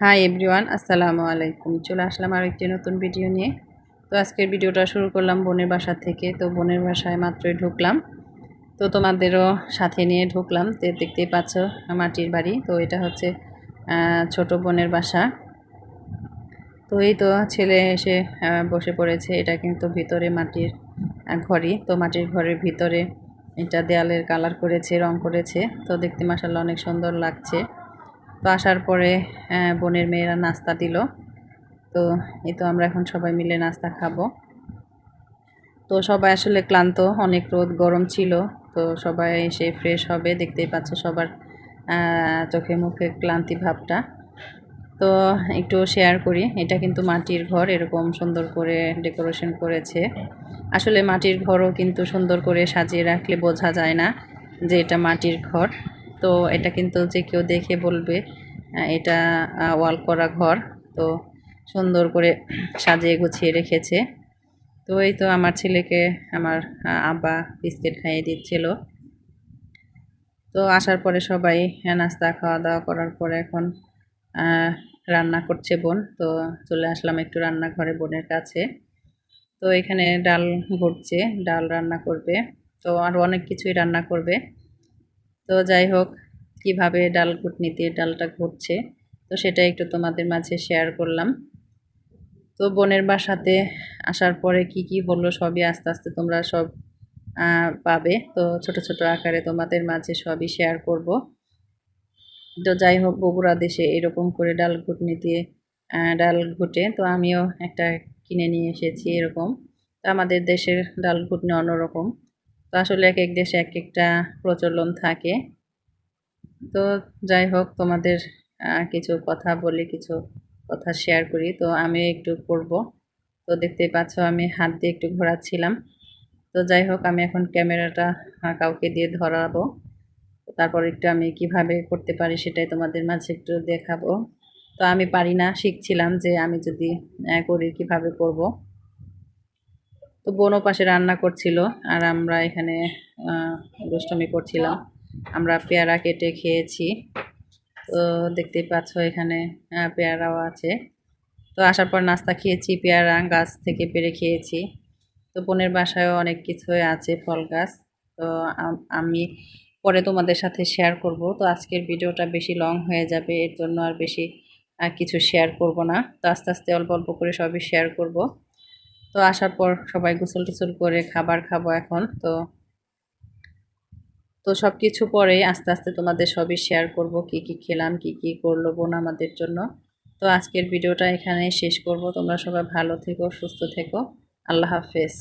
Hi everyone আসসালামু আলাইকুম। চলে আসলাম আর একটি নতুন ভিডিও নিয়ে। তো আজকের ভিডিওটা শুরু করলাম বোনের বাসা থেকে। তো বোনের বাসায় মাত্রই ঢুকলাম। তো তোমাদেরও সাথে নিয়ে ঢুকলাম। তো দেখতেই পাচ্ছ মাটির বাড়ি। তো এটা হচ্ছে ছোট বোনের বাসা। তো এই তো ছেলে এসে বসে পড়েছে। এটা কিন্তু ভিতরে মাটির ঘরই। তো মাটির ঘরের ভিতরে এটা দেয়ালের কালার করেছে, রং করেছে। তো দেখতে মাসাল্লাহ অনেক সুন্দর লাগছে। তো আসার পরে বোনের মেয়েরা নাস্তা দিল। তো এই তো আমরা এখন সবাই মিলে নাস্তা খাব। তো সবাই আসলে ক্লান্ত, অনেক রোদ, গরম ছিল। তো সবাই এসে ফ্রেশ হবে, দেখতেই পাচ্ছ সবার চোখে মুখে ক্লান্তি ভাবটা। তো একটু শেয়ার করি, এটা কিন্তু মাটির ঘর, এরকম সুন্দর করে ডেকোরেশন করেছে। আসলে মাটির ঘরও কিন্তু সুন্দর করে সাজিয়ে রাখলে বোঝা যায় না যে এটা মাটির ঘর। তো এটা কিন্তু যে কেউ দেখে বলবে এটা ওয়াল করা ঘর। তো সুন্দর করে সাজিয়ে গুছিয়ে রেখেছে। তো এই তো আমার ছেলেকে আমার আব্বা বিস্কিট খাইয়ে দিচ্ছিল। তো আসার পরে সবাই নাস্তা খাওয়া দাওয়া করার পরে এখন রান্না করছে বোন। তো চলে আসলাম একটু রান্নাঘরে বোনের কাছে। তো এখানে ডাল ঘুরছে ডাল রান্না করবে। তো আরও অনেক কিছুই রান্না করবে। তো যাই হোক, কীভাবে ডাল ঘুটনিতে ডালটা ঘুরছে, তো সেটা একটু তোমাদের মাঝে শেয়ার করলাম। তো বোনের বাসাতে আসার পরে কি কি হলো সবই আস্তে আস্তে তোমরা সব পাবে। তো ছোট ছোট আকারে তোমাদের মাঝে সবই শেয়ার করব। তো যাই হোক, বগুড়া দেশে এরকম করে ডাল ঘুটনি ডাল ঘুটে। তো আমিও একটা কিনে নিয়ে এসেছি এরকম। তো আমাদের দেশের ডাল ঘুটনি অন্যরকম। তো আসলে এক এক দেশে এক একটা প্রচলন থাকে। তো যাই হোক, তোমাদের কিছু কথা বলি, কিছু কথা শেয়ার করি। তো আমি একটু করব তো দেখতে পাচ্ছ আমি হাত দিয়ে একটু ঘোরাচ্ছিলাম। তো যাই হোক, আমি এখন ক্যামেরাটা কাউকে দিয়ে ধরাবো। তারপর একটু আমি কীভাবে করতে পারি সেটাই তোমাদের মাঝে একটু দেখাবো। তো আমি পারি না, শিখছিলাম যে আমি যদি করি, কীভাবে করব। তো বোনও পাশে রান্না করছিল আর আমরা এখানে দুষ্টমি করছিলাম। আমরা পেয়ারা কেটে খেয়েছি। তো দেখতেই পাচ্ছ এখানে পেয়ারাও আছে। তো আসার পর নাস্তা খেয়েছি, পেয়ারা গাছ থেকে পেরে খেয়েছি। তো বোনের বাসায়ও অনেক কিছুই আছে ফল গাছ। তো আমি পরে তোমাদের সাথে শেয়ার করব। তো আজকের ভিডিওটা বেশি লং হয়ে যাবে, এর জন্য আর বেশি কিছু শেয়ার করব না। তো আস্তে আস্তে অল্প অল্প করে সবই শেয়ার করব। তো আসার পর সবাই গোসল টোসল করে খাবার খাব এখন, তো তো সব কিছু পরে আস্তে আস্তে তোমাদের সবই শেয়ার করব, কি কি খেলাম, কি কি করল বোন আমাদের জন্য। তো আজকের ভিডিওটা এখানে শেষ করব, তোমরা সবাই ভালো থেকো, সুস্থ থেকো, আল্লাহ হাফেজ।